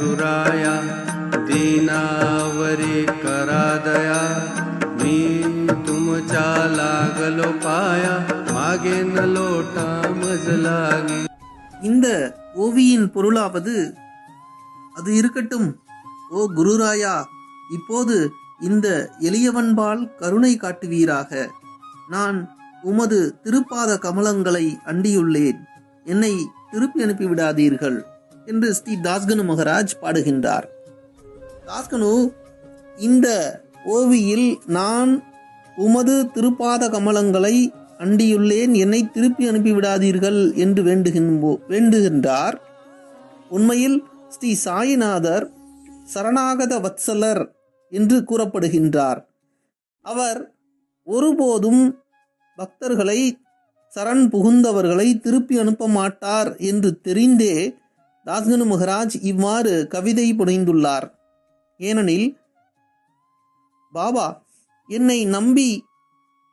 गुरुराया दीनावरी करा दया मी तुमच्या लागलो पाया मागे न लोटा मज लागी இந்த ஓவியின் பொருளாவது அது இருக்கட்டும் ஓ குருராயா இப்போது இந்த எளியவன்பால் கருணை காட்டுவீராக நான் உமது திருப்பாத கமலங்களை அண்டியுள்ளேன் என்னை திருப்பி அனுப்பிவிடாதீர்கள் என்று ஸ்ரீ தாஸ்கனு மகராஜ் பாடுகின்றார். தாஸ்கனு இந்த ஓவியில் நான் உமது திருப்பாத கமலங்களை அண்டியுள்ளேன் என்னை திருப்பி அனுப்பிவிடாதீர்கள் என்று வேண்டுகின்போ வேண்டுகின்றார். உண்மையில் ஸ்ரீ சாயிநாதர் சரணாகத வத்சலர் என்று கூறப்படுகின்றார். அவர் ஒருபோதும் பக்தர்களை சரண் புகுந்தவர்களை திருப்பி அனுப்ப மாட்டார் என்று தெரிந்தே தாஸ்கனு மகராஜ் இவ்வாறு கவிதை புனைந்துள்ளார். ஏனெனில் பாபா என்னை நம்பி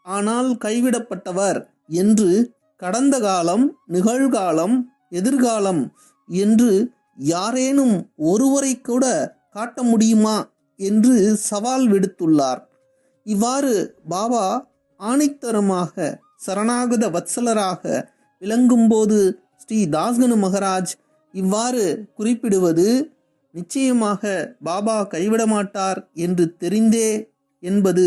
ஆனால் கைவிடப்பட்டவர் என்று கடந்த காலம் நிகழ்காலம் எதிர்காலம் என்று யாரேனும் ஒருவரை கூட காட்ட முடியுமா? என்று சவால் விடுத்துள்ளார். இவ்வாறு பாபா ஆணித்தரமாக சரணாகத வத்சலராக விளங்கும்போது ஸ்ரீ தாஸ்கனு மகராஜ் இவ்வாறு குறிப்பிடுவது நிச்சயமாக பாபா கைவிட மாட்டார் என்று தெரிந்தே என்பது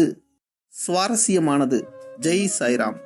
சுவாரஸ்யமானது. ஜெய் சாய்ராம்.